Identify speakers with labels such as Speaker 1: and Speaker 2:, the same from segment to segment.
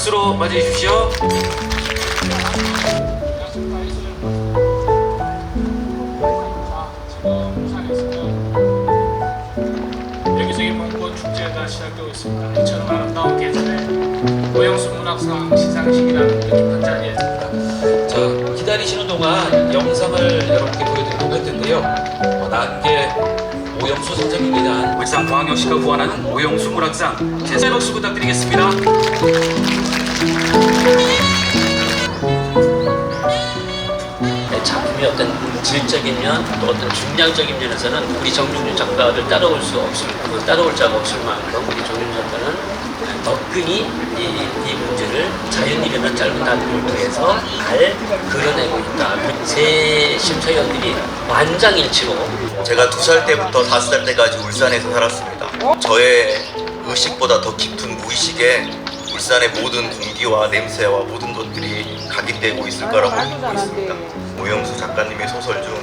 Speaker 1: 박수로 맞이해 주십시오.
Speaker 2: 여기저기 벚꽃 축제가 시작되고 있습니다. 이처럼 아름다운 계절에 고영수 문학상 시상식이라는 뜻깊은 자리에
Speaker 1: 자, 기다리시는 동안 영상을 여러분께 보여드리도록 할 텐데요. 어, 난게 오영수 선생님에 대한 울산광역시가 후원하는 오영수 문학상 제세 박수 부탁드리겠습니다.
Speaker 3: 네, 작품이 어떤 질적인 면, 또 어떤 중량적인 면에서는 우리 정준주 작가를 따라올 수 없을, 그 따라올 자가 없을 만큼 우리 정준주 작가는 덕근히 이, 이 문제를 자연이라는 짧은 단편을 통해서 잘 그려내고 있다. 세 심사위원들이 만장일치로
Speaker 4: 제가 두 살 때부터 다섯 살 때까지 울산에서 살았습니다. 저의 의식보다 더 깊은 무의식에 울산의 모든 공기와 냄새와 모든 것들이 각인되고 있을 거라고 믿고 있습니다. 오영수 작가님의 소설 중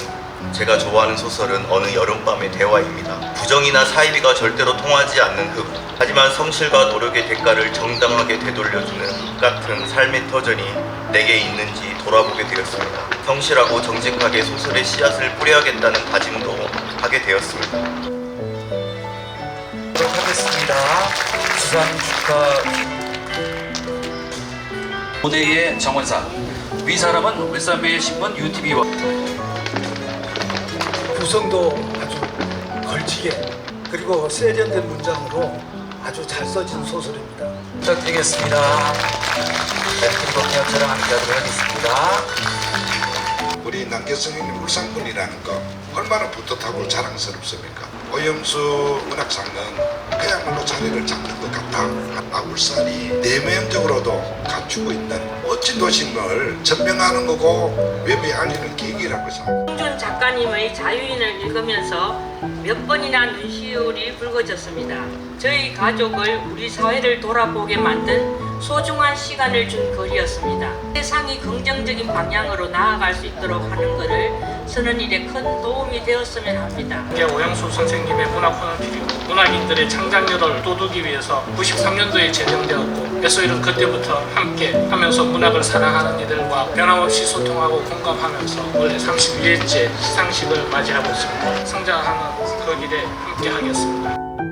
Speaker 4: 제가 좋아하는 소설은 어느 여름밤의 대화입니다. 부정이나 사이비가 절대로 통하지 않는 흙. 하지만 성실과 노력의 대가를 정당하게 되돌려주는 흙 같은 삶의 터전이 내게 있는지 돌아보게 되었습니다. 성실하고 정직하게 소설의 씨앗을 뿌려야겠다는 다짐도 하게 되었습니다.
Speaker 1: 하겠습니다. 수상 축하 무대의 정원상 위 사람은 울산매일 신문 UTV와
Speaker 5: 구성도 아주 걸치게 그리고 세련된 문장으로 아주 잘 써진 소설입니다.
Speaker 1: 부탁드리겠습니다. 네, 그리고 기념처럼 함께하도록 하겠습니다.
Speaker 6: 우리 남계성님 울산군이라는 거 얼마나 뿌듯하고 자랑스럽습니까? 오영수 문학상은 그야말로 자리를 잡는 것 같다. 아, 울산이 내면적으로도 갖추고 있는 멋진 도심을 전명하는 거고 외부에 알리는 계기라고 생각합니다.
Speaker 7: 홍준 작가님의 자유인을 읽으면서 몇 번이나 눈시울이 붉어졌습니다. 저희 가족을 우리 사회를 돌아보게 만든 소중한 시간을 준 글이었습니다. 세상이 긍정적인 방향으로 나아갈 수 있도록 하는 것을 쓰는 일에 큰 도움이 되었으면 합니다.
Speaker 2: 이게 오영수 선생님의 문학훈을 드리고 문학인들의 창작력을 돋우기 위해서 93년도에 제정되었고 에소일은 그때부터 함께 하면서 문학을 사랑하는 이들과 변함없이 소통하고 공감하면서 원래 32일째 시상식을 맞이하고 있습니다. 성장하는 그 길에 함께 하겠습니다.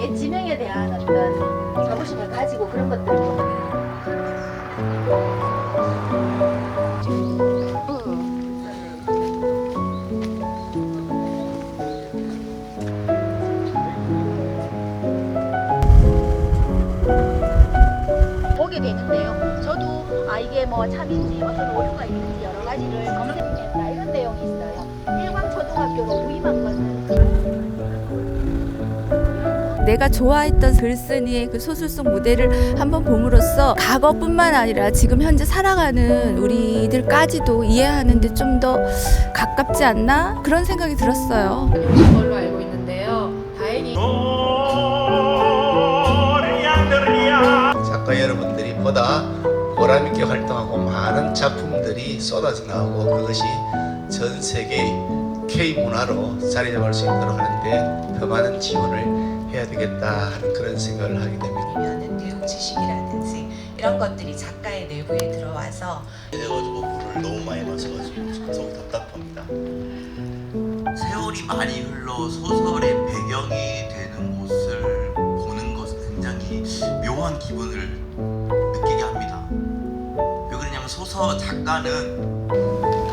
Speaker 8: 옛 지명에 대한 어떤 자부심을 가지고 그런 것들 보 이게 뭐 참인지 어떤 오류가 있는지 여러 가지를 검색했다 이런 내용이 있어요. 일광초등학교로 부임한 것은
Speaker 9: 내가 좋아했던 글쓴이의 그 소설 속 무대를 한번 봄으로써 과거뿐만 아니라 지금 현재 살아가는 우리들까지도 이해하는 데 좀 더 가깝지 않나 그런 생각이 들었어요.
Speaker 10: 걸로 알고 있는데요. 다행히
Speaker 11: 작가 여러분들이 보다 보람있게 활동하고 많은 작품들이 쏟아져 나오고 그것이 전 세계 K 문화로 자리 잡을 수 있도록 하는데 더 많은 지원을 해야 되겠다 하는 그런 생각을 하게 됩니다.
Speaker 12: 아니면은 내용 지식이라든지 이런 것들이 작가의 내부에 들어와서
Speaker 4: 돼가지고 물을 너무 많이 마셔가지고 속이 답답합니다. 세월이 많이 흘러 소설의 배경이 되는 곳을 보는 것은 굉장히 묘한 기분을 작가는